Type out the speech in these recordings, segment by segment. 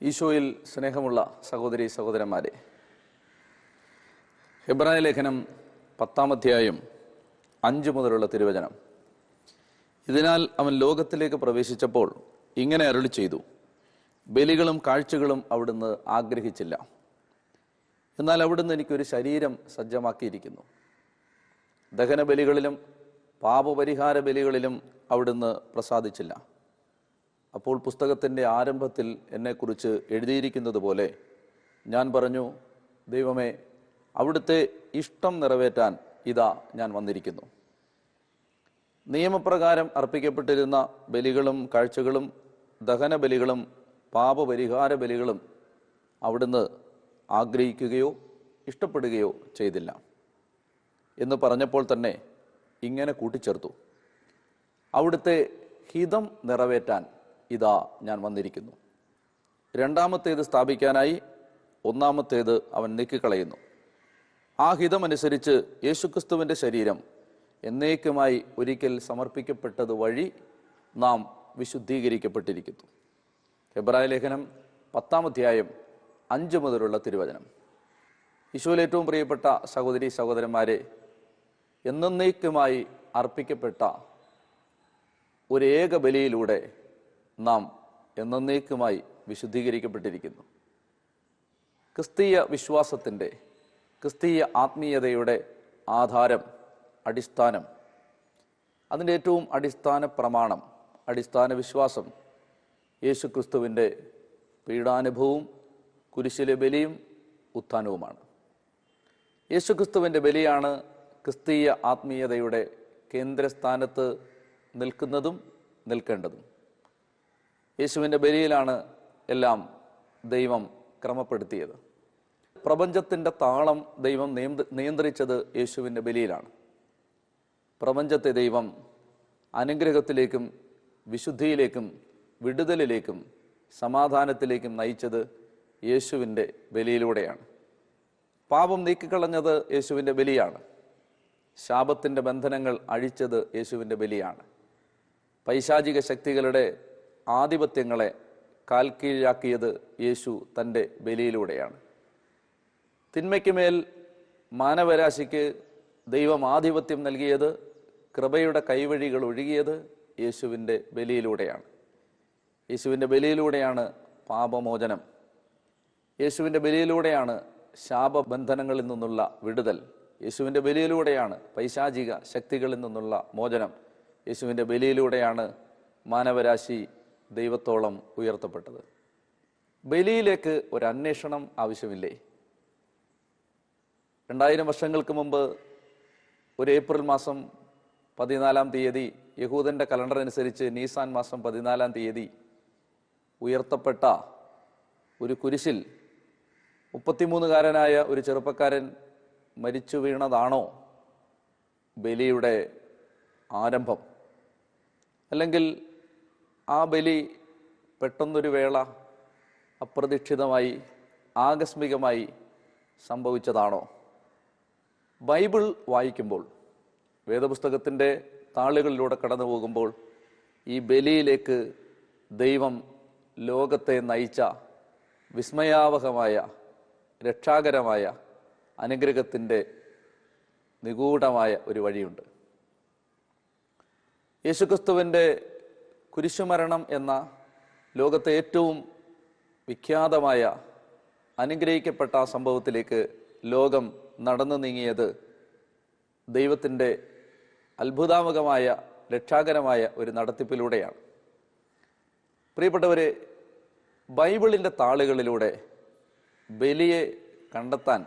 ഈശോയിൽ സ്നേഹമുള്ള സഹോദരി സഹോദരന്മാരെ ഹിബ്രായ ലേഖനം പത്താം അധ്യായം അഞ്ച് മുതലുള്ള തിരുവചനം. ഇതിനാൽ അവൻ ലോകത്തിലേക്ക് പ്രവേശിച്ചപ്പോൾ ഇങ്ങനെ അരുളി ചെയ്തു ബലികളും കാഴ്ചകളും അവിടുന്ന് ആഗ്രഹിച്ചില്ല. എന്നാൽ അവിടുന്ന് എനിക്കൊരു ശരീരം സജ്ജമാക്കിയിരിക്കുന്നു. ദഹന ബലികളിലും പാപപരിഹാര ബലികളിലും അവിടുന്ന് പ്രസാദിച്ചില്ല. അപ്പോൾ പുസ്തകത്തിന്റെ ആരംഭത്തിൽ എന്നെക്കുറിച്ച് എഴുതിയിരിക്കുന്നത് പോലെ ഞാൻ പറഞ്ഞു ദൈവമേ അവിടുത്തെ ഇഷ്ടം നിറവേറ്റാൻ ഇതാ ഞാൻ വന്നിരിക്കുന്നു. നിയമപ്രകാരം അർപ്പിക്കപ്പെട്ടിരുന്ന ബലികളും കാഴ്ചകളും ദഹന ബലികളും പാപപരിഹാര ബലികളും അവിടുന്ന് ആഗ്രഹിക്കുകയോ ഇഷ്ടപ്പെടുകയോ ചെയ്തില്ല എന്ന് പറഞ്ഞപ്പോൾ തന്നെ ഇങ്ങനെ കൂട്ടിച്ചേർത്തു. അവിടുത്തെ ഹിതം നിറവേറ്റാൻ ഇതാ ഞാൻ വന്നിരിക്കുന്നു. രണ്ടാമത്തേത് സ്ഥാപിക്കാനായി ഒന്നാമത്തേത് അവൻ നീക്കിക്കളയുന്നു. ആ ഹിതമനുസരിച്ച് യേശുക്രിസ്തുവിന്റെ ശരീരം എന്നേക്കുമായി ഒരിക്കൽ സമർപ്പിക്കപ്പെട്ടത് വഴി നാം വിശുദ്ധീകരിക്കപ്പെട്ടിരിക്കുന്നു. ഹെബ്രായ ലേഖനം പത്താം അധ്യായം അഞ്ച് മുതലുള്ള തിരുവചനം. യേശുവിൽ ഏറ്റവും പ്രിയപ്പെട്ട സഹോദരി സഹോദരന്മാരെ എന്നേക്കുമായി അർപ്പിക്കപ്പെട്ട ഒരു ഏക ബലിയിലൂടെ നാം എന്നേക്കുമായി വിശുദ്ധീകരിക്കപ്പെട്ടിരിക്കുന്നു. ക്രിസ്തീയ വിശ്വാസത്തിന്റെ ക്രിസ്തീയ ആത്മീയതയുടെ ആധാരം അടിസ്ഥാനം അതിന്റെ ഏറ്റവും അടിസ്ഥാന പ്രമാണം അടിസ്ഥാന വിശ്വാസം യേശു ക്രിസ്തുവിന്റെ പീഡാനുഭവവും കുരിശിലെ ബലിയും ഉത്ഥാനവുമാണ്. യേശു ക്രിസ്തുവിന്റെ ബലിയാണ് ക്രിസ്തീയ ആത്മീയതയുടെ കേന്ദ്രസ്ഥാനത്ത് നിൽക്കുന്നതും നിൽക്കേണ്ടതും. യേശുവിന്റെ ബലിയിലാണ് എല്ലാം ദൈവം ക്രമപ്പെടുത്തിയത്. പ്രപഞ്ചത്തിന്റെ താളം ദൈവം നിയന്ത്ര- നിയന്ത്രിച്ചത് യേശുവിന്റെ ബലിയിലാണ്. പ്രപഞ്ചത്തെ ദൈവം അനുഗ്രഹത്തിലേക്കും വിശുദ്ധിയിലേക്കും വിടുതലിലേക്കും സമാധാനത്തിലേക്കും നയിച്ചത് യേശുവിന്റെ ബലിയിലൂടെയാണ്. പാപം നീക്കിക്കളഞ്ഞത് യേശുവിന്റെ ബലിയാണ്. ശാപത്തിന്റെ ബന്ധനങ്ങൾ അഴിച്ചത് യേശുവിന്റെ ബലിയാണ്. പൈശാചിക ശക്തികളുടെ ആധിപത്യങ്ങളെ കാൽക്കീഴാക്കിയത് യേശു തന്റെ ബലിയിലൂടെയാണ്. തിന്മയ്ക്ക് മേൽ മാനവരാശിക്ക് ദൈവം ആധിപത്യം നൽകിയത് കൃപയുടെ കൈവഴികൾ ഒഴുകിയത് യേശുവിന്റെ ബലിയിലൂടെയാണ്. യേശുവിന്റെ ബലിയിലൂടെയാണ് പാപമോചനം. യേശുവിന്റെ ബലിയിലൂടെയാണ് ശാപബന്ധനങ്ങളിൽ നിന്നുള്ള വിടുതൽ. യേശുവിന്റെ ബലിയിലൂടെയാണ് പൈശാചിക ശക്തികളിൽ നിന്നുള്ള മോചനം. യേശുവിന്റെ ബലിയിലൂടെയാണ് മാനവരാശി ദൈവത്തോളം ഉയർത്തപ്പെട്ടത്. ബലിയിലേക്ക് ഒരു അന്വേഷണം ആവശ്യമില്ലേ? രണ്ടായിരം വർഷങ്ങൾക്ക് മുമ്പ് ഒരു ഏപ്രിൽ മാസം പതിനാലാം തീയതി യഹൂദന്റെ കലണ്ടർ അനുസരിച്ച് നീസാൻ മാസം പതിനാലാം തീയതി ഉയർത്തപ്പെട്ട ഒരു കുരിശിൽ മുപ്പത്തിമൂന്നുകാരനായ ഒരു ചെറുപ്പക്കാരൻ മരിച്ചു വീണതാണോ ബലിയുടെ ആരംഭം? അല്ലെങ്കിൽ ആ ബലി പെട്ടെന്നൊരു വേള അപ്രതീക്ഷിതമായി ആകസ്മികമായി സംഭവിച്ചതാണോ? ബൈബിൾ വായിക്കുമ്പോൾ വേദപുസ്തകത്തിന്റെ താളുകളിലൂടെ കടന്നു പോകുമ്പോൾ ഈ ബലിയിലേക്ക് ദൈവം ലോകത്തെ നയിച്ച വിസ്മയാവഹമായ രക്ഷാകരമായ അനുഗ്രഹത്തിന്റെ നിഗൂഢമായ ഒരു വഴിയുണ്ട്. യേശുക്രിസ്തുവിന്റെ കുരിശുമരണം എന്ന ലോകത്തെ ഏറ്റവും വിഖ്യാതമായ അനുഗ്രഹിക്കപ്പെട്ട ആ സംഭവത്തിലേക്ക് ലോകം നടന്നു നീങ്ങിയത് ദൈവത്തിന്റെ അത്ഭുതാമകമായ രക്ഷാകരമായ ഒരു നടത്തിപ്പിലൂടെയാണ്. പ്രിയപ്പെട്ടവരെ ബൈബിളിന്റെ താളുകളിലൂടെ ബലിയെ കണ്ടെത്താൻ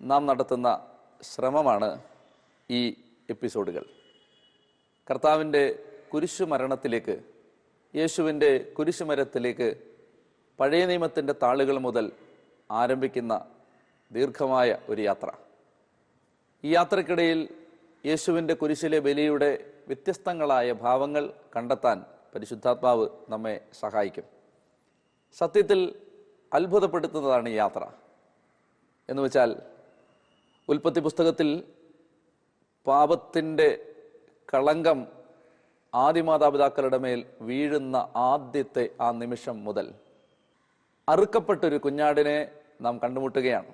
നാം നടത്തുന്ന ശ്രമമാണ് ഈ എപ്പിസോഡുകൾ. കർത്താവിന്റെ കുരിശുമരണത്തിലേക്ക് യേശുവിന്റെ കുരിശുമരത്തിലേക്ക് പഴയ നിയമത്തിന്റെ താളുകൾ മുതൽ ആരംഭിക്കുന്ന ദീർഘമായ ഒരു യാത്ര. ഈ യാത്രക്കിടയിൽ യേശുവിന്റെ കുരിശിലെ ബലിയുടെ വ്യത്യസ്തങ്ങളായ ഭാവങ്ങൾ കണ്ടെത്താൻ പരിശുദ്ധാത്മാവ് നമ്മെ സഹായിക്കും. സത്യത്തിൽ അത്ഭുതപ്പെടുത്തുന്നതാണ് ഈ യാത്ര. എന്ന് വെച്ചാൽ ഉൽപ്പത്തി പുസ്തകത്തിൽ പാപത്തിന്റെ കളങ്കം ആദിമാതാപിതാക്കളുടെ മേൽ വീഴുന്ന ആദ്യത്തെ ആ നിമിഷം മുതൽ അറുക്കപ്പെട്ടൊരു കുഞ്ഞാടിനെ നാം കണ്ടുമുട്ടുകയാണ്.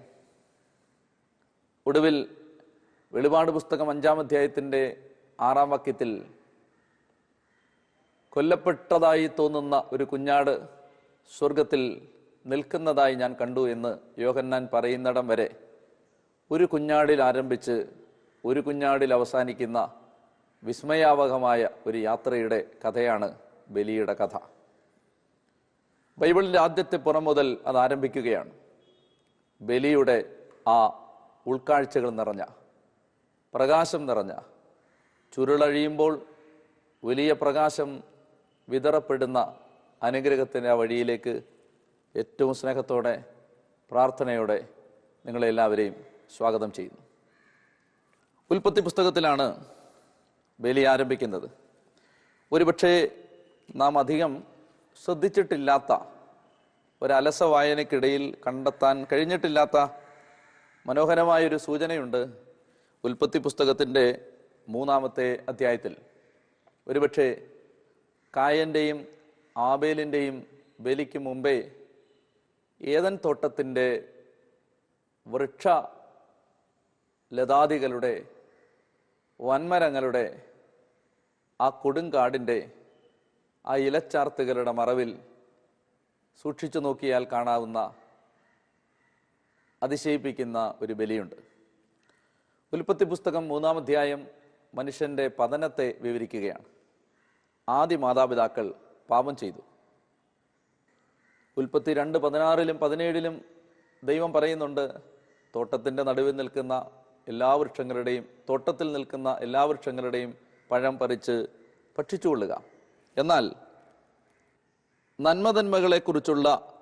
ഒടുവിൽ വെളിപാട് പുസ്തകം അഞ്ചാം അധ്യായത്തിന്റെ ആറാം വാക്യത്തിൽ കൊല്ലപ്പെട്ടതായി തോന്നുന്ന ഒരു കുഞ്ഞാട് സ്വർഗത്തിൽ നിൽക്കുന്നതായി ഞാൻ കണ്ടു എന്ന് യോഹന്നാൻ പറയുന്നിടം വരെ ഒരു കുഞ്ഞാടിൽ ആരംഭിച്ച് ഒരു കുഞ്ഞാടിൽ അവസാനിക്കുന്ന വിസ്മയാവഹമായ ഒരു യാത്രയുടെ കഥയാണ് ബലിയുടെ കഥ. ബൈബിളിന്റെ ആദ്യത്തെ പുറം മുതൽ അത് ആരംഭിക്കുകയാണ്. ബലിയുടെ ആ ഉൾക്കാഴ്ചകൾ നിറഞ്ഞ പ്രകാശം നിറഞ്ഞ ചുരുളഴിയുമ്പോൾ വലിയ പ്രകാശം വിതറപ്പെടുന്ന അനുഗ്രഹത്തിന്റെ ആ വഴിയിലേക്ക് ഏറ്റവും സ്നേഹത്തോടെ പ്രാർത്ഥനയോടെ നിങ്ങളെല്ലാവരെയും സ്വാഗതം ചെയ്യുന്നു. ഉൽപ്പത്തി പുസ്തകത്തിലാണ് ബലി ആരംഭിക്കുന്നത് ഒരുപക്ഷെ നാം അധികം ശ്രദ്ധിച്ചിട്ടില്ലാത്ത ഒരലസ വായനയ്ക്കിടയിൽ കണ്ടെത്താൻ കഴിഞ്ഞിട്ടില്ലാത്ത മനോഹരമായൊരു സൂചനയുണ്ട് ഉൽപ്പത്തി പുസ്തകത്തിന്റെ മൂന്നാമത്തെ അധ്യായത്തിൽ. ഒരുപക്ഷെ കായന്റെയും ആബേലിന്റെയും ബലിക്ക് മുമ്പേ ഏതൻ തോട്ടത്തിന്റെ വൃക്ഷ ലതാദികളുടെ വൻമരങ്ങളുടെ ആ കൊടുങ്കാടിന്റെ ആ ഇലച്ചാർത്തുകളുടെ മറവിൽ സൂക്ഷിച്ചു നോക്കിയാൽ കാണാവുന്ന അതിശയിപ്പിക്കുന്ന ഒരു ബലിയുണ്ട്. ഉൽപ്പത്തി പുസ്തകം മൂന്നാം അധ്യായം മനുഷ്യന്റെ പതനത്തെ വിവരിക്കുകയാണ്. ആദ്യ മാതാപിതാക്കൾ പാപം ചെയ്തു. ഉൽപ്പത്തി രണ്ട് പതിനാറിലും പതിനേഴിലും ദൈവം പറയുന്നുണ്ട് തോട്ടത്തിന്റെ നടുവിൽ നിൽക്കുന്ന എല്ലാ വൃക്ഷങ്ങളുടെയും തോട്ടത്തിൽ നിൽക്കുന്ന എല്ലാ വൃക്ഷങ്ങളുടെയും പഴം പറിച്ച് ഭക്ഷിച്ചുകൊള്ളുക. എന്നാൽ നന്മതന്മകളെക്കുറിച്ചുള്ള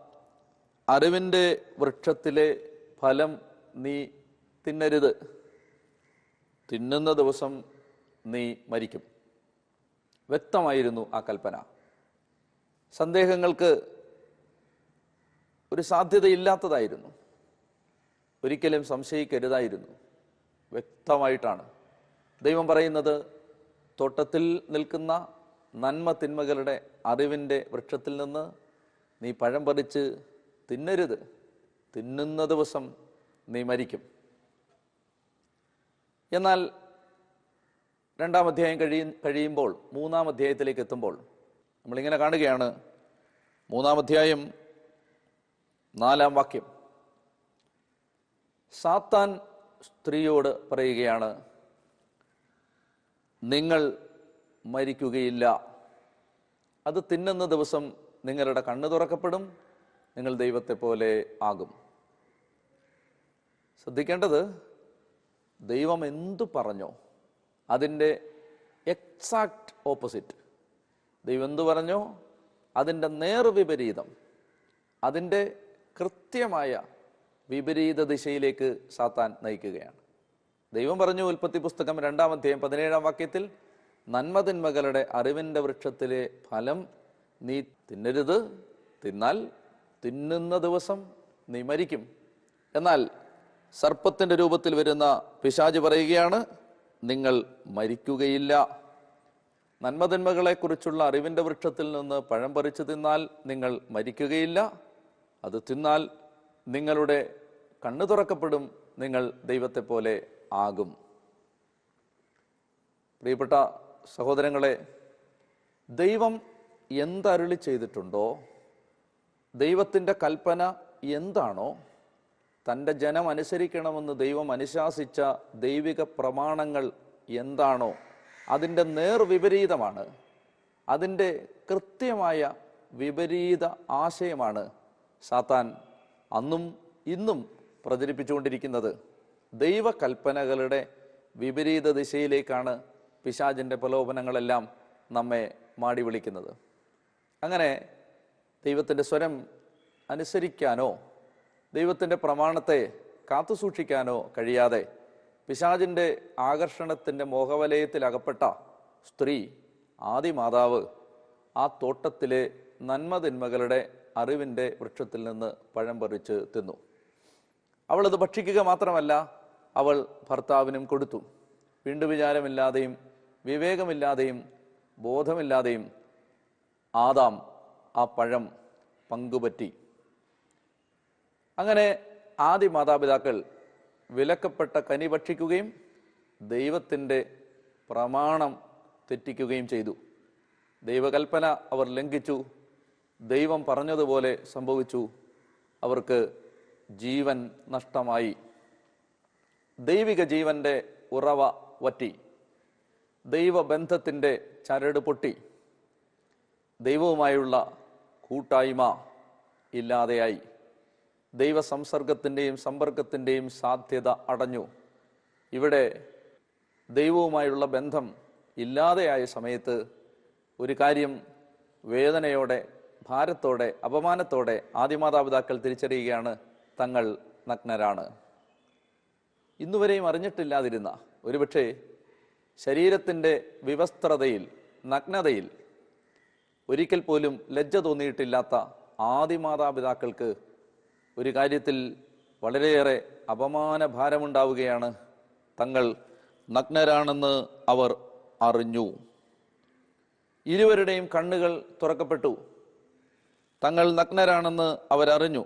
അറിവിന്റെ വൃക്ഷത്തിലെ ഫലം നീ തിന്നരുത്. തിന്നുന്ന ദിവസം നീ മരിക്കും. വ്യക്തമായിരുന്നു ആ കൽപ്പന. സന്ദേഹങ്ങൾക്ക് ഒരു സാധ്യതയില്ലാത്തതായിരുന്നു. ഒരിക്കലും സംശയിക്കരുതായിരുന്നു. വ്യക്തമായിട്ടാണ് ദൈവം പറയുന്നത് തോട്ടത്തിൽ നിൽക്കുന്ന നന്മ തിന്മകളുടെ അറിവിന്റെ വൃക്ഷത്തിൽ നിന്ന് നീ പഴം പറിച്ച് തിന്നരുത്. തിന്നുന്ന ദിവസം നീ മരിക്കും. എന്നാൽ രണ്ടാം അധ്യായം കഴിയും കഴിയുമ്പോൾ മൂന്നാം അധ്യായത്തിലേക്ക് എത്തുമ്പോൾ നമ്മളിങ്ങനെ കാണുകയാണ്. മൂന്നാം അധ്യായം നാലാം വാക്യം. സാത്താൻ സ്ത്രീയോട് പറയുകയാണ് നിങ്ങൾ മരിക്കുകയില്ല. അത് തിന്നുന്ന ദിവസം നിങ്ങളുടെ കണ്ണ് തുറക്കപ്പെടും നിങ്ങൾ ദൈവത്തെ പോലെ ആകും. ശ്രദ്ധിക്കേണ്ടത് ദൈവം എന്തു പറഞ്ഞോ അതിന്റെ എക്സാക്റ്റ് ഓപ്പോസിറ്റ് ദൈവം എന്തു പറഞ്ഞോ അതിന്റെ നേർവിപരീതം അതിന്റെ കൃത്യമായ വിപരീത ദിശയിലേക്ക് സാത്താൻ നയിക്കുകയാണ്. ദൈവം പറഞ്ഞു ഉൽപ്പത്തി പുസ്തകം രണ്ടാം അധ്യായം പതിനേഴാം വാക്യത്തിൽ നന്മതിന്മകളുടെ അറിവിന്റെ വൃക്ഷത്തിലെ ഫലം നീ തിന്നരുത് തിന്നാൽ തിന്നുന്ന ദിവസം നീ മരിക്കും. എന്നാൽ സർപ്പത്തിന്റെ രൂപത്തിൽ വരുന്ന പിശാജ് പറയുകയാണ് നിങ്ങൾ മരിക്കുകയില്ല. നന്മതിന്മകളെക്കുറിച്ചുള്ള അറിവിന്റെ വൃക്ഷത്തിൽ നിന്ന് പഴം പറിച്ചു തിന്നാൽ നിങ്ങൾ മരിക്കുകയില്ല. അത് തിന്നാൽ നിങ്ങളുടെ കണ്ണു തുറക്കപ്പെടും നിങ്ങൾ ദൈവത്തെ പോലെ ആകും. പ്രിയപ്പെട്ട സഹോദരങ്ങളെ ദൈവം എന്തരുളി ചെയ്തിട്ടുണ്ടോ? ദൈവത്തിന്റെ കൽപ്പന എന്താണോ? തന്റെ ജനം അനുസരിക്കണമെന്ന് ദൈവം അനുശാസിച്ച ദൈവിക പ്രമാണങ്ങൾ എന്താണോ? അതിന്റെ നേർവിപരീതമാണ് അതിന്റെ കൃത്യമായ വിപരീത ആശയമാണ് സാത്താൻ അന്നും ഇന്നും പ്രചരിപ്പിച്ചുകൊണ്ടിരിക്കുന്നത്. ദൈവകൽപ്പനകളുടെ വിപരീത ദിശയിലേക്കാണ് പിശാചിന്റെ പ്രലോഭനങ്ങളെല്ലാം നമ്മെ മാടി വിളിക്കുന്നത്. അങ്ങനെ ദൈവത്തിന്റെ സ്വരം അനുസരിക്കാനോ ദൈവത്തിന്റെ പ്രമാണത്തെ കാത്തുസൂക്ഷിക്കാനോ കഴിയാതെ പിശാചിന്റെ ആകർഷണത്തിന്റെ മോഹവലയത്തിൽ അകപ്പെട്ട സ്ത്രീ ആദി മാതാവ് ആ തോട്ടത്തിലെ നന്മതിന്മകളുടെ അറിവിന്റെ വൃക്ഷത്തിൽ നിന്ന് പഴം പറിച്ച് തിന്നു. അവളത് ഭക്ഷിക്കുക മാത്രമല്ല അവൾ ഭർത്താവിനും കൊടുത്തു. വീണ്ടും വിചാരമില്ലാതെയും വിവേകമില്ലാതെയും ബോധമില്ലാതെയും ആദാം ആ പഴം പങ്കുപറ്റി. അങ്ങനെ ആദ്യ മാതാപിതാക്കൾ വിലക്കപ്പെട്ട കനി ഭക്ഷിക്കുകയും ദൈവത്തിന്റെ പ്രമാണം തെറ്റിക്കുകയും ചെയ്തു. ദൈവകൽപ്പന അവർ ലംഘിച്ചു. ദൈവം പറഞ്ഞതുപോലെ സംഭവിച്ചു. അവർക്ക് ജീവൻ നഷ്ടമായി. ദൈവിക ജീവന്റെ ഉറവ വറ്റി ദൈവബന്ധത്തിന്റെ ചരട് പൊട്ടി ദൈവവുമായുള്ള കൂട്ടായ്മ ഇല്ലാതെയായി ദൈവ സംസർഗത്തിന്റെയും സമ്പർക്കത്തിന്റെയും സാധ്യത അടഞ്ഞു. ഇവിടെ ദൈവവുമായുള്ള ബന്ധം ഇല്ലാതെയായ സമയത്ത് ഒരു കാര്യം വേദനയോടെ ഭാരത്തോടെ അപമാനത്തോടെ ആദിമാതാപിതാക്കൾ തിരിച്ചറിയുകയാണ് തങ്ങൾ നഗ്നരാണ്. ഇന്നുവരെയും അറിഞ്ഞിട്ടില്ലാതിരുന്ന ഒരുപക്ഷെ ശരീരത്തിന്റെ വിവസ്ത്രതയിൽ നഗ്നതയിൽ ഒരിക്കൽ പോലും ലജ്ജ തോന്നിയിട്ടില്ലാത്ത ആദി മാതാപിതാക്കൾക്ക് ഒരു കാര്യത്തിൽ വളരെയേറെ അപമാന ഭാരമുണ്ടാവുകയാണ് തങ്ങൾ നഗ്നരാണെന്ന് അവർ അറിഞ്ഞു. ഇരുവരുടെയും കണ്ണുകൾ തുറക്കപ്പെട്ടു. തങ്ങൾ നഗ്നരാണെന്ന് അവരറിഞ്ഞു.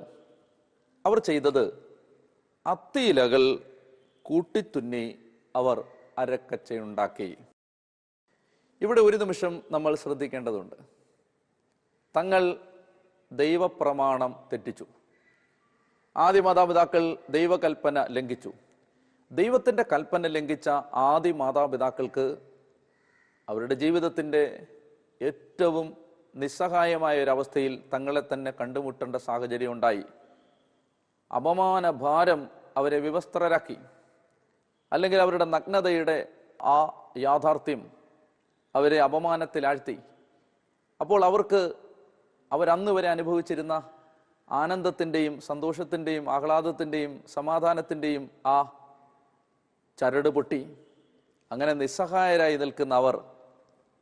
അവർ ചെയ്തത് അത്തിയിലകൾ കൂട്ടിത്തുന്നി അവർ അരക്കച്ചയുണ്ടാക്കി. ഇവിടെ ഒരു നിമിഷം നമ്മൾ ശ്രദ്ധിക്കേണ്ടതുണ്ട്. തങ്ങൾ ദൈവപ്രമാണം തെറ്റിച്ചു. ആദ്യ മാതാപിതാക്കൾ ദൈവകൽപ്പന ലംഘിച്ചു. ദൈവത്തിന്റെ കൽപ്പന ലംഘിച്ച ആദ്യ മാതാപിതാക്കൾക്ക് അവരുടെ ജീവിതത്തിന്റെ ഏറ്റവും നിസ്സഹായമായ ഒരവസ്ഥയിൽ തങ്ങളെ തന്നെ കണ്ടുമുട്ടേണ്ട സാഹചര്യം ഉണ്ടായി. അപമാന ഭാരം അവരെ വിവസ്ത്രരാക്കി. അല്ലെങ്കിൽ അവരുടെ നഗ്നതയുടെ ആ യാഥാർത്ഥ്യം അവരെ അപമാനത്തിലാഴ്ത്തി. അപ്പോൾ അവർക്ക് അവരന്ന് വരെ അനുഭവിച്ചിരുന്ന ആനന്ദത്തിന്റെയും സന്തോഷത്തിന്റെയും ആഹ്ലാദത്തിന്റെയും സമാധാനത്തിന്റെയും ആ ചരട് പൊട്ടി. അങ്ങനെ നിസ്സഹായരായി നിൽക്കുന്ന അവർ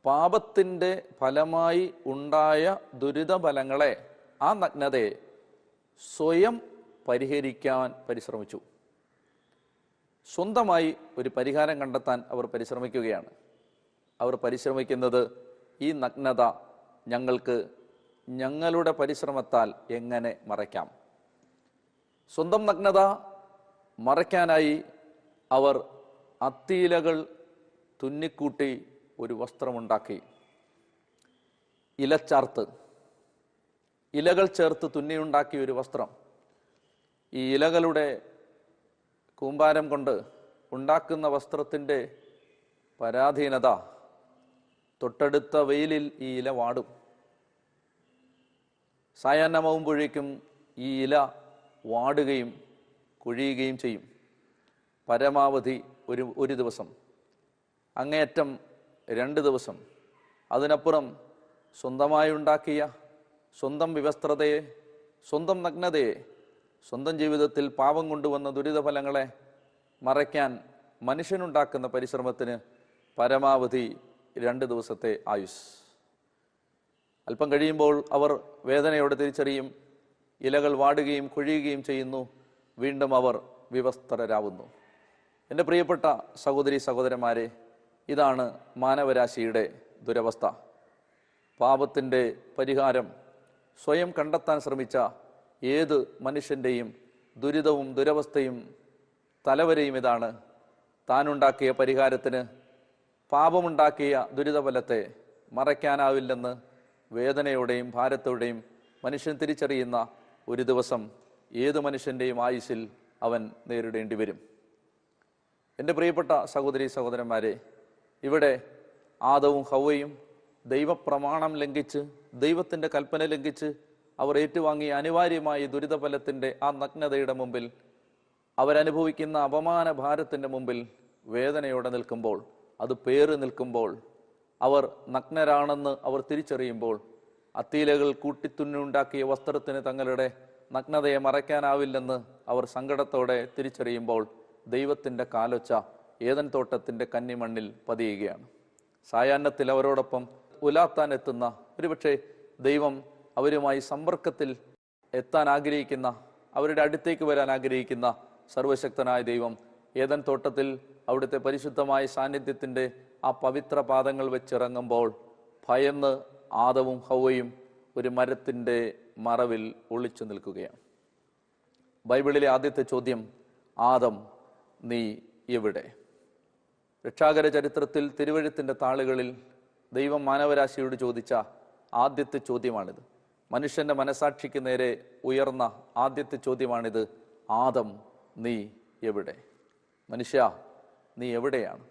പാപത്തിന്റെ ഫലമായി ഉണ്ടായ ദുരിതഫലങ്ങളെ ആ നഗ്നതയെ സ്വയം പരിഹരിക്കാൻ പരിശ്രമിച്ചു. സ്വന്തമായി ഒരു പരിഹാരം കണ്ടെത്താൻ അവർ പരിശ്രമിക്കുകയാണ്. അവർ പരിശ്രമിക്കുന്നത് ഈ നഗ്നത ഞങ്ങൾക്ക് ഞങ്ങളുടെ പരിശ്രമത്താൽ എങ്ങനെ മറയ്ക്കാം? സ്വന്തം നഗ്നത മറയ്ക്കാനായി അവർ അത്തീലകൾ തുന്നിക്കൂട്ടി ഒരു വസ്ത്രമുണ്ടാക്കി. ഇലച്ചാർത്ത്. ഇലകൾ ചേർത്ത് തുന്നിയുണ്ടാക്കിയ ഒരു വസ്ത്രം. ഈ ഇലകളുടെ കൂമ്പാരം കൊണ്ട് ഉണ്ടാക്കുന്ന വസ്ത്രത്തിന്റെ പരാധീനത തൊട്ടടുത്ത വെയിലിൽ ഈ ഇല വാടും. സായാഹ്നമാവുമ്പോഴേക്കും ഈ ഇല വാടുകയും കുഴിയുകയും ചെയ്യും. പരമാവധി ഒരു ഒരു ദിവസം. അങ്ങേയറ്റം രണ്ട് ദിവസം. അതിനപ്പുറം സ്വന്തമായി ഉണ്ടാക്കിയ സ്വന്തം വിവസ്ത്രതയെ സ്വന്തം നഗ്നതയെ സ്വന്തം ജീവിതത്തിൽ പാപം കൊണ്ടുവന്ന ദുരിതഫലങ്ങളെ മറയ്ക്കാൻ മനുഷ്യനുണ്ടാക്കുന്ന പരിശ്രമത്തിന് പരമാവധി രണ്ട് ദിവസത്തെ ആയുസ്. അല്പം കഴിയുമ്പോൾ അവർ വേദനയോടെ തിരിച്ചറിയും ഇലകൾ വാടുകയും കൊഴിയുകയും ചെയ്യുന്നു. വീണ്ടും അവർ വിവസ്ത്രരാവുന്നു. എന്റെ പ്രിയപ്പെട്ട സഹോദരി സഹോദരന്മാരെ ഇതാണ് മാനവരാശിയുടെ ദുരവസ്ഥ. പാപത്തിന്റെ പരിഹാരം സ്വയം കണ്ടെത്താൻ ശ്രമിച്ച ഏത് മനുഷ്യന്റെയും ദുരിതവും ദുരവസ്ഥയും തലവരെയും ഇതാണ്. താനുണ്ടാക്കിയ പരിഹാരത്തിന് പാപമുണ്ടാക്കിയ ദുരിതഫലത്തെ മറയ്ക്കാനാവില്ലെന്ന് വേദനയോടെയും ഭാരത്തോടെയും മനുഷ്യൻ തിരിച്ചറിയുന്ന ഒരു ദിവസം ഏത് മനുഷ്യന്റെയും ആയുസ്സിൽ അവൻ നേരിടേണ്ടി വരും. എന്റെ പ്രിയപ്പെട്ട സഹോദരി സഹോദരന്മാരെ ഇവിടെ ആദവും ഹൗവയും ദൈവപ്രമാണം ലംഘിച്ച് ദൈവത്തിന്റെ കൽപ്പന ലംഘിച്ച് അവർ ഏറ്റുവാങ്ങിയ അനിവാര്യമായ ദുരിതഫലത്തിന്റെ ആ നഗ്നതയുടെ മുമ്പിൽ അവരനുഭവിക്കുന്ന അപമാന ഭാരത്തിന്റെ മുമ്പിൽ വേദനയോടെ നിൽക്കുമ്പോൾ അത് പേറ് നിൽക്കുമ്പോൾ അവർ നഗ്നരാണെന്ന് അവർ തിരിച്ചറിയുമ്പോൾ അത്തീലകൾ കൂട്ടിത്തുന്നുണ്ടാക്കിയ വസ്ത്രത്തിന് തങ്ങളുടെ നഗ്നതയെ മറയ്ക്കാനാവില്ലെന്ന് അവർ സങ്കടത്തോടെ തിരിച്ചറിയുമ്പോൾ ദൈവത്തിന്റെ കാലൊച്ച ഏതൻ തോട്ടത്തിന്റെ കന്നിമണ്ണിൽ പതിയുകയാണ്. സായാഹ്നത്തിൽ അവരോടൊപ്പം ഉലാത്താൻ എത്തുന്ന ഒരുപക്ഷെ ദൈവം അവരുമായി സമ്പർക്കത്തിൽ എത്താൻ ആഗ്രഹിക്കുന്ന അവരുടെ അടുത്തേക്ക് വരാൻ ആഗ്രഹിക്കുന്ന സർവശക്തനായ ദൈവം ഏതൻ തോട്ടത്തിൽ അവിടുത്തെ പരിശുദ്ധമായ സാന്നിധ്യത്തിന്റെ ആ പവിത്ര പാദങ്ങൾ വെച്ചിറങ്ങുമ്പോൾ ഭയന്ന് ആദവും ഹൗവയും ഒരു മരത്തിന്റെ മറവിൽ ഒളിച്ചു നിൽക്കുകയാണ്. ബൈബിളിലെ ആദ്യത്തെ ചോദ്യം ആദം നീ എവിടെ? രക്ഷാകര ചരിത്രത്തിൽ തിരുവഴുത്തിന്റെ താളുകളിൽ ദൈവം മാനവരാശിയോട് ചോദിച്ച ആദ്യത്തെ ചോദ്യമാണിത്. മനുഷ്യന്റെ മനസാക്ഷിക്ക് നേരെ ഉയർന്ന ആദ്യത്തെ ചോദ്യമാണിത്. ആദം നീ എവിടെ? മനുഷ്യ നീ എവിടെയാണ്?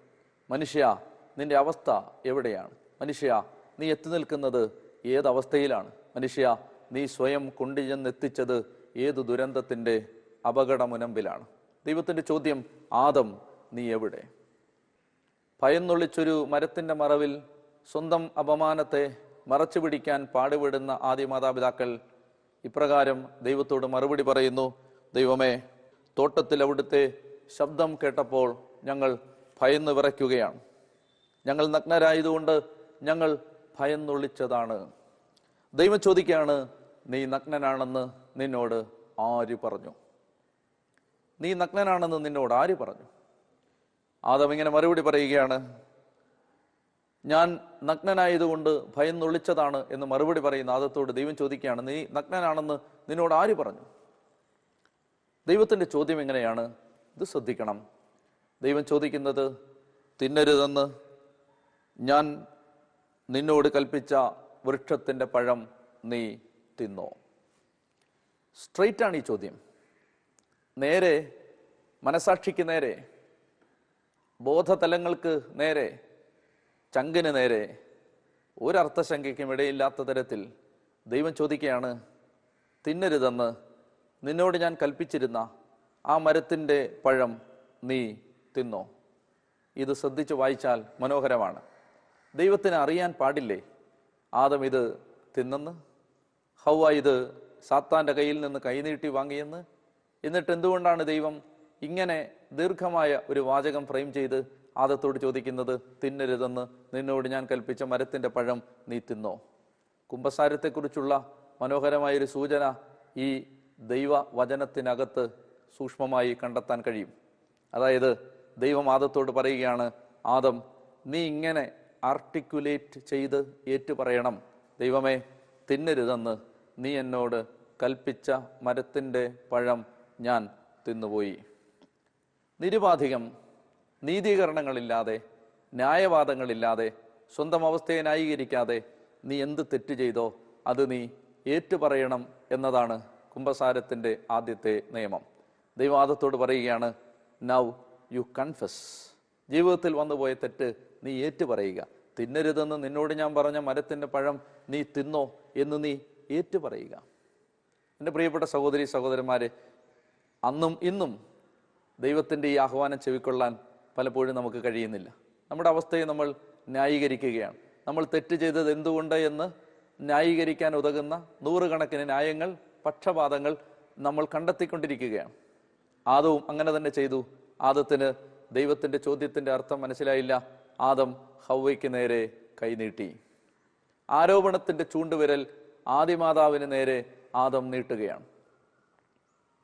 മനുഷ്യ നിന്റെ അവസ്ഥ എവിടെയാണ്? മനുഷ്യ നീ എത്തി നിൽക്കുന്നത് ഏതവസ്ഥയിലാണ്? മനുഷ്യ നീ സ്വയം കൊണ്ടുചെന്നെത്തിച്ചത് ഏത് ദുരന്തത്തിന്റെ അപകടമുനമ്പിലാണ്? ദൈവത്തിന്റെ ചോദ്യം ആദം നീ എവിടെ? ഭയന്നൊളിച്ചൊരു മരത്തിന്റെ മറവിൽ സ്വന്തം അപമാനത്തെ മറച്ചു പിടിക്കാൻ പാടുപെടുന്ന ആദ്യ മാതാപിതാക്കൾ ഇപ്രകാരം ദൈവത്തോട് മറുപടി പറയുന്നു ദൈവമേ തോട്ടത്തിൽ അവിടുത്തെ ശബ്ദം കേട്ടപ്പോൾ ഞങ്ങൾ ഭയന്ന് വിറയ്ക്കുകയാണ്. ഞങ്ങൾ നഗ്നരായതുകൊണ്ട് ഞങ്ങൾ ഭയന്നൊളിച്ചതാണ്. ദൈവം ചോദിക്കുകയാണ് നീ നഗ്നനാണെന്ന് നിന്നോട് ആര് പറഞ്ഞു? നീ നഗ്നനാണെന്ന് നിന്നോട് ആര് പറഞ്ഞു? ആദം ഇങ്ങനെ മറുപടി പറയുകയാണ് ഞാൻ നഗ്നനായതുകൊണ്ട് ഭയന്നൊളിച്ചതാണ് എന്ന് മറുപടി പറയുന്ന ആദത്തോട് ദൈവം ചോദിക്കുകയാണ് നീ നഗ്നനാണെന്ന് നിന്നോട് ആര് പറഞ്ഞു? ദൈവത്തിന്റെ ചോദ്യം എങ്ങനെയാണ്? ഇത് ശ്രദ്ധിക്കണം. ദൈവം ചോദിക്കുന്നത് തിന്നരുതെന്ന്. ഞാൻ നിന്നോട് കൽപ്പിച്ച വൃക്ഷത്തിന്റെ പഴം നീ തിന്നോ? സ്ട്രെയിറ്റാണ് ഈ ചോദ്യം. നേരെ മനസാക്ഷിക്ക് നേരെ ബോധതലങ്ങൾക്ക് നേരെ ചങ്കിന് നേരെ ഒരർത്ഥശങ്കയ്ക്കും ഇടയില്ലാത്ത തരത്തിൽ ദൈവം ചോദിക്കുകയാണ് തിന്നരുതെന്ന് നിന്നോട് ഞാൻ കൽപ്പിച്ചിരുന്ന ആ മരത്തിന്റെ പഴം നീ തിന്നോ? ഇത് ശ്രദ്ധിച്ച് വായിച്ചാൽ മനോഹരമാണ്. ദൈവത്തിന് അറിയാൻ പാടില്ലേ? ആദം ഇത് തിന്നെന്ന്? ഹൗവ ഇത് സാത്താന്റെ കയ്യിൽ നിന്ന് കൈനീട്ടി വാങ്ങിയെന്ന്? എന്നിട്ട് എന്തുകൊണ്ടാണ് ദൈവം ഇങ്ങനെ ദീർഘമായ ഒരു വാചകം ഫ്രെയിം ചെയ്ത് ആദത്തോട് ചോദിക്കുന്നത് തിന്നരുതെന്ന് നിന്നോട് ഞാൻ കൽപ്പിച്ച മരത്തിന്റെ പഴം നീ തിന്നോ? കുംഭസാരത്തെക്കുറിച്ചുള്ള മനോഹരമായൊരു സൂചന ഈ ദൈവ വചനത്തിനകത്ത് സൂക്ഷ്മമായി കണ്ടെത്താൻ കഴിയും. അതായത് ദൈവം ആദത്തോട് പറയുകയാണ് ആദം നീ ഇങ്ങനെ ആർട്ടിക്കുലേറ്റ് ചെയ്ത് ഏറ്റുപറയണം. ദൈവമേ തിന്നരുതെന്ന് നീ എന്നോട് കൽപ്പിച്ച മരത്തിന്റെ പഴം ഞാൻ തിന്നുപോയി. നിരുപാധികം നീതീകരണങ്ങളില്ലാതെ ന്യായവാദങ്ങളില്ലാതെ സ്വന്തം അവസ്ഥയെ ന്യായീകരിക്കാതെ നീ എന്ത് തെറ്റ് ചെയ്തോ അത് നീ ഏറ്റുപറയണം എന്നതാണ് കുംഭസാരത്തിന്റെ ആദ്യത്തെ നിയമം. ദൈവാദത്തോട് പറയുകയാണ് നൗ യു കൺഫസ് ജീവിതത്തിൽ വന്നുപോയ തെറ്റ് നീ ഏറ്റുപറയുക. തിന്നരുതെന്ന് നിന്നോട് ഞാൻ പറഞ്ഞ മരത്തിന്റെ പഴം നീ തിന്നോ എന്ന് നീ ഏറ്റുപറയുക. എന്റെ പ്രിയപ്പെട്ട സഹോദരി സഹോദരന്മാരെ അന്നും ഇന്നും ദൈവത്തിന്റെ ഈ ആഹ്വാനം ചെവിക്കൊള്ളാൻ പലപ്പോഴും നമുക്ക് കഴിയുന്നില്ല. നമ്മുടെ അവസ്ഥയെ നമ്മൾ ന്യായീകരിക്കുകയാണ്. നമ്മൾ തെറ്റ് ചെയ്തത് എന്തുകൊണ്ട് എന്ന് ന്യായീകരിക്കാൻ ഉതകുന്ന നൂറുകണക്കിന് ന്യായങ്ങൾ പക്ഷപാതങ്ങൾ നമ്മൾ കണ്ടെത്തിക്കൊണ്ടിരിക്കുകയാണ്. ആദവും അങ്ങനെ തന്നെ ചെയ്തു. ആദത്തിന് ദൈവത്തിന്റെ ചോദ്യത്തിന്റെ അർത്ഥം മനസ്സിലായില്ല. ആദം ഹൗവയ്ക്ക് നേരെ കൈനീട്ടി ആരോപണത്തിന്റെ ചൂണ്ടുവിരൽ ആദിമാതാവിന് നേരെ ആദം നീട്ടുകയാണ്.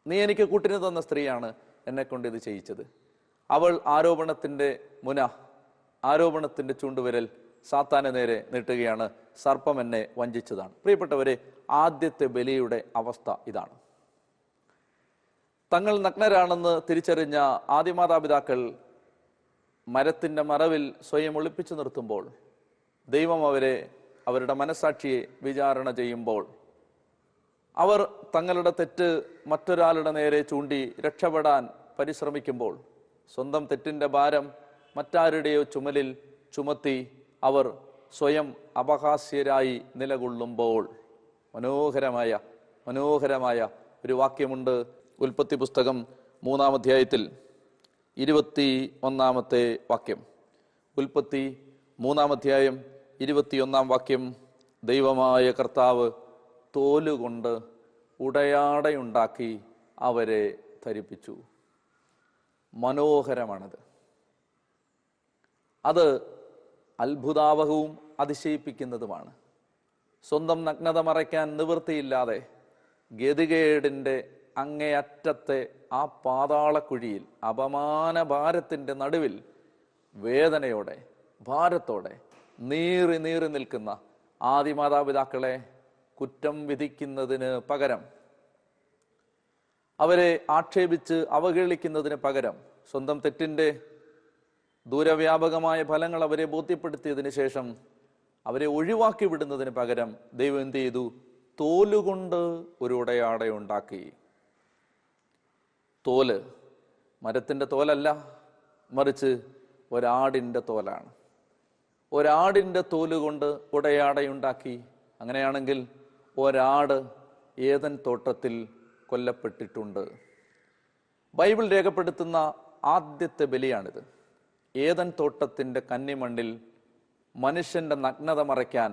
നീ എനിക്ക് കൂട്ടിന് തന്ന സ്ത്രീയാണ് എന്നെ കൊണ്ട് ഇത് ചെയ്യിച്ചത്. അവൾ ആരോപണത്തിന്റെ മുന ആരോപണത്തിന്റെ ചൂണ്ടുവിരൽ സാത്താനെ നേരെ നീട്ടുകയാണ്. സർപ്പം എന്നെ വഞ്ചിച്ചതാണ്. പ്രിയപ്പെട്ടവരെ ആദ്യത്തെ ബലിയുടെ അവസ്ഥ ഇതാണ്. തങ്ങൾ നഗ്നരാണെന്ന് തിരിച്ചറിഞ്ഞ ആദിമാതാപിതാക്കൾ മരത്തിന്റെ മറവിൽ സ്വയം ഒളിപ്പിച്ചു നിർത്തുമ്പോൾ ദൈവം അവരെ അവരുടെ മനസാക്ഷിയെ വിചാരണ ചെയ്യുമ്പോൾ അവർ തങ്ങളുടെ തെറ്റ് മറ്റൊരാളുടെ നേരെ ചൂണ്ടി രക്ഷപ്പെടാൻ പരിശ്രമിക്കുമ്പോൾ സ്വന്തം തെറ്റിന്റെ ഭാരം മറ്റാരുടെയോ ചുമലിൽ ചുമത്തി അവർ സ്വയം അപഹാസ്യരായി നിലകൊള്ളുമ്പോൾ. മനോഹരമായ മനോഹരമായ ഒരു വാക്യമുണ്ട് ഉൽപ്പത്തി പുസ്തകം മൂന്നാം അധ്യായത്തിൽ. ഇരുപത്തി ഒന്നാമത്തെ വാക്യം. ഉൽപ്പത്തി മൂന്നാം അധ്യായം ഇരുപത്തിയൊന്നാം വാക്യം. ദൈവമായ കർത്താവ് തോലുകൊണ്ട് ഉടയാടയുണ്ടാക്കി അവരെ ധരിപ്പിച്ചു. മനോഹരമാണത്. അത് അത്ഭുതാവഹവും അതിശയിപ്പിക്കുന്നതുമാണ്. സ്വന്തം നഗ്നത മറയ്ക്കാൻ നിവൃത്തിയില്ലാതെ ഗതികേടിന്റെ അങ്ങേയറ്റത്തെ ആ പാതാളക്കുഴിയിൽ അപമാന ഭാരത്തിന്റെ നടുവിൽ വേദനയോടെ ഭാരത്തോടെ നീറി നീറി നിൽക്കുന്ന ആദിമാതാപിതാക്കളെ കുറ്റം വിധിക്കുന്നതിന് പകരം അവരെ ആക്ഷേപിച്ച് അവഹേളിക്കുന്നതിന് പകരം സ്വന്തം തെറ്റിന്റെ ദൂരവ്യാപകമായ ഫലങ്ങൾ അവരെ ബോധ്യപ്പെടുത്തിയതിന് ശേഷം അവരെ ഒഴിവാക്കി വിടുന്നതിന് പകരം ദൈവം എന്ത് ചെയ്തു? തോലുകൊണ്ട് ഒരു ഉടയാട ഉണ്ടാക്കി. തോൽ മരത്തിന്റെ തോലല്ല മറിച്ച് ഒരാടിന്റെ തോലാണ്. ഒരാടിന്റെ തോൽ കൊണ്ട് ഉടയാടയുണ്ടാക്കി അങ്ങനെയാണെങ്കിൽ ഒരാട് ഏതൻ തോട്ടത്തിൽ കൊല്ലപ്പെട്ടിട്ടുണ്ട്. ബൈബിൾ രേഖപ്പെടുത്തുന്ന ആദ്യത്തെ ബലിയാണിത്. ഏതൻ തോട്ടത്തിന്റെ കന്നിമണ്ണിൽ മനുഷ്യന്റെ നഗ്നത മറയ്ക്കാൻ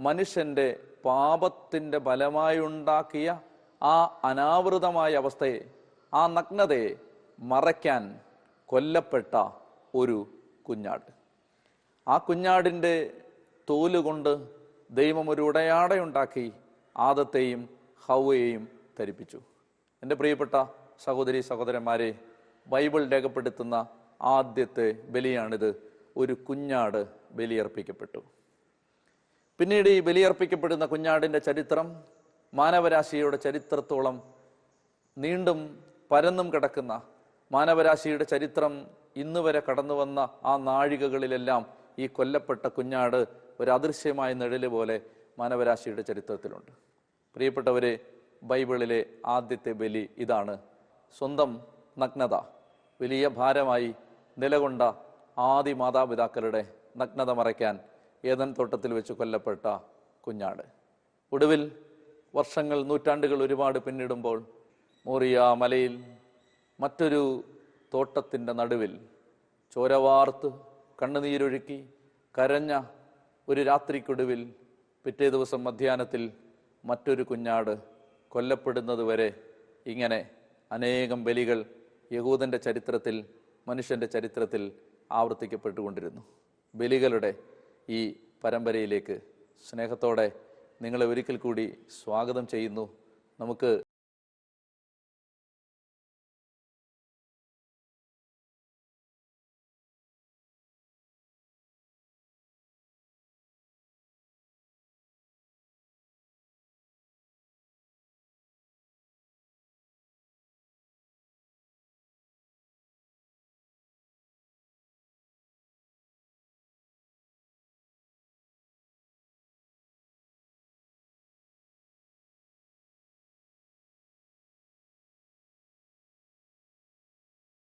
മനുഷ്യന്റെ പാപത്തിന്റെ ഫലമായി ഉണ്ടാക്കിയ ആ അനാവൃതമായ അവസ്ഥയെ ആ നഗ്നതയെ മറയ്ക്കാൻ കൊല്ലപ്പെട്ട ഒരു കുഞ്ഞാട്. ആ കുഞ്ഞാടിന്റെ തോലുകൊണ്ട് ദൈവം ഒരു ഉടയാടയുണ്ടാക്കി ആദത്തെയും ഹൗവയെയും ധരിപ്പിച്ചു. എന്റെ പ്രിയപ്പെട്ട സഹോദരി സഹോദരന്മാരെ ബൈബിൾ രേഖപ്പെടുത്തുന്ന ആദ്യത്തെ ബലിയാണിത്. ഒരു കുഞ്ഞാട് ബലിയർപ്പിക്കപ്പെട്ടു. പിന്നീട് ഈ ബലിയർപ്പിക്കപ്പെടുന്ന കുഞ്ഞാടിന്റെ ചരിത്രം മാനവരാശിയുടെ ചരിത്രത്തോളം നീണ്ടും പരന്നും കിടക്കുന്ന മാനവരാശിയുടെ ചരിത്രം ഇന്ന് വരെ കടന്നു വന്ന ആ നാഴികകളിലെല്ലാം ഈ കൊല്ലപ്പെട്ട കുഞ്ഞാട് ഒരു അദൃശ്യമായ നിഴൽ പോലെ മാനവരാശിയുടെ ചരിത്രത്തിലുണ്ട്. പ്രിയപ്പെട്ടവരെ ബൈബിളിലെ ആദ്യത്തെ ബലി ഇതാണ്. സ്വന്തം നഗ്നത വലിയ ഭാരമായി നിലകൊണ്ട ആദി മാതാപിതാക്കളുടെ നഗ്നത മറയ്ക്കാൻ ഏതൻ തോട്ടത്തിൽ വെച്ച് കൊല്ലപ്പെട്ട കുഞ്ഞാട്. ഒടുവിൽ വർഷങ്ങൾ നൂറ്റാണ്ടുകൾ ഒരുപാട് പിന്നിടുമ്പോൾ മോറിയ മലയിൽ മറ്റൊരു തോട്ടത്തിന്റെ നടുവിൽ ചോരവാർത്ത് കണ്ണുനീരൊഴുക്കി കരഞ്ഞ ഒരു രാത്രിക്കൊടുവിൽ പിറ്റേ ദിവസം മധ്യാഹ്നത്തിൽ മറ്റൊരു കുഞ്ഞാട് കൊല്ലപ്പെടുന്നത് വരെ ഇങ്ങനെ അനേകം ബലികൾ യഹൂദന്റെ ചരിത്രത്തിൽ മനുഷ്യന്റെ ചരിത്രത്തിൽ ആവർത്തിക്കപ്പെട്ടുകൊണ്ടിരുന്നു. ബലികളുടെ ഈ പരമ്പരയിലേക്ക് സ്നേഹത്തോടെ നിങ്ങളെ ഒരിക്കൽ കൂടി സ്വാഗതം ചെയ്യുന്നു. നമുക്ക്